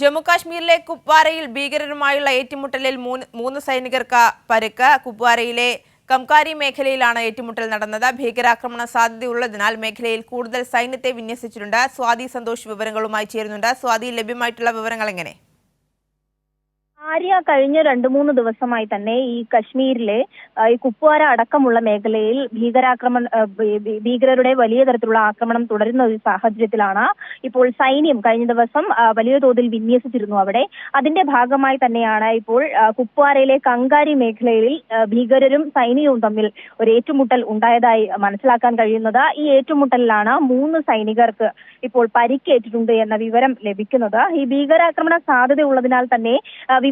ജമ്മുകാശ്മീരിലെ കുപ്വാരയിൽ ഭീകരരുമായുള്ള ഏറ്റുമുട്ടലിൽ മൂന്ന് സൈനികർക്ക് പരുക്ക്. കുപ്വാരയിലെ കംകാരി മേഖലയിലാണ് ഏറ്റുമുട്ടൽ നടന്നത്. ഭീകരാക്രമണ സാധ്യതയുള്ളതിനാൽ മേഖലയിൽ കൂടുതൽ സൈന്യത്തെ വിന്യസിച്ചിട്ടുണ്ട്. സ്വാതി സന്തോഷ് വിവരങ്ങളുമായി ചേരുന്നുണ്ട്. സ്വാതി ലഭ്യമായിട്ടുള്ള വിവരങ്ങൾ എങ്ങനെ ആര്യ കഴിഞ്ഞ രണ്ടു മൂന്ന് ദിവസമായി തന്നെ ഈ കശ്മീരിലെ ഈ കുപ്വാര അടക്കമുള്ള മേഖലയിൽ ഭീകരാക്രമണ ഭീകരരുടെ വലിയ തരത്തിലുള്ള ആക്രമണം തുടരുന്ന ഒരു സാഹചര്യത്തിലാണ് ഇപ്പോൾ സൈന്യം കഴിഞ്ഞ ദിവസം വലിയ തോതിൽ വിന്യസിച്ചിരുന്നു അവിടെ. അതിന്റെ ഭാഗമായി തന്നെയാണ് ഇപ്പോൾ കുപ്വാരയിലെ കങ്കാരി മേഖലയിൽ ഭീകരരും സൈന്യവും തമ്മിൽ ഒരു ഏറ്റുമുട്ടൽ ഉണ്ടായതായി മനസ്സിലാക്കാൻ കഴിയുന്നത്. ഈ ഏറ്റുമുട്ടലിലാണ് മൂന്ന് സൈനികർക്ക് ഇപ്പോൾ പരിക്കേറ്റിട്ടുണ്ട് എന്ന വിവരം ലഭിക്കുന്നത്. ഈ ഭീകരാക്രമണ സാധ്യതയുള്ളതിനാൽ തന്നെ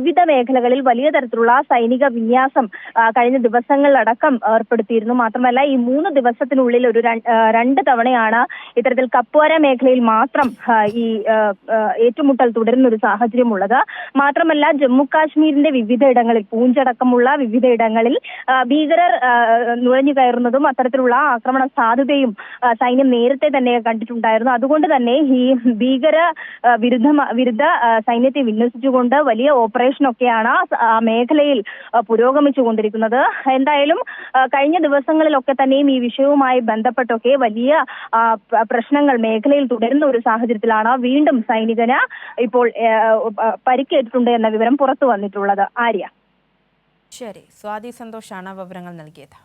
വിവിധ മേഖലകളിൽ വലിയ തരത്തിലുള്ള സൈനിക വിന്യാസം കഴിഞ്ഞ ദിവസങ്ങളിലടക്കം ഏർപ്പെടുത്തിയിരുന്നു. മാത്രമല്ല ഈ മൂന്ന് ദിവസത്തിനുള്ളിൽ ഒരു രണ്ട് തവണയാണ് ഇത്തരത്തിൽ കപ്വാര മേഖലയിൽ മാത്രം ഈ ഏറ്റുമുട്ടൽ തുടരുന്ന ഒരു സാഹചര്യമുള്ളത്. മാത്രമല്ല ജമ്മു കാശ്മീരിന്റെ വിവിധ ഇടങ്ങളിൽ പൂഞ്ചടക്കമുള്ള വിവിധ ഇടങ്ങളിൽ ഭീകരർ നുഴഞ്ഞു കയറുന്നതും അത്തരത്തിലുള്ള ആക്രമണ സാധ്യതയും സൈന്യം നേരത്തെ തന്നെ കണ്ടിട്ടുണ്ടായിരുന്നു. അതുകൊണ്ട് തന്നെ ഈ ഭീകര വിരുദ്ധ വിരുദ്ധ സൈന്യത്തെ വിന്യസിച്ചുകൊണ്ട് വലിയ ഓപ്പറേഷനൊക്കെയാണ് ആ മേഖലയിൽ പുരോഗമിച്ചു പുരോഗമിച്ചുകൊണ്ടിരിക്കുന്നത്. എന്തായാലും കഴിഞ്ഞ ദിവസങ്ങളിലൊക്കെ തന്നെയും ഈ വിഷയവുമായി ബന്ധപ്പെട്ടൊക്കെ വലിയ പ്രശ്നങ്ങൾ മേഖലയിൽ തുടരുന്ന ഒരു സാഹചര്യത്തിലാണ് വീണ്ടും സൈനികന് ഇപ്പോൾ പരിക്കേറ്റിട്ടുണ്ട് എന്ന വിവരം പുറത്തു വന്നിട്ടുള്ളത്. ആര്യ. ശരി. സ്വാതി സന്തോഷാണ് വിവരങ്ങൾ നൽകിയത്.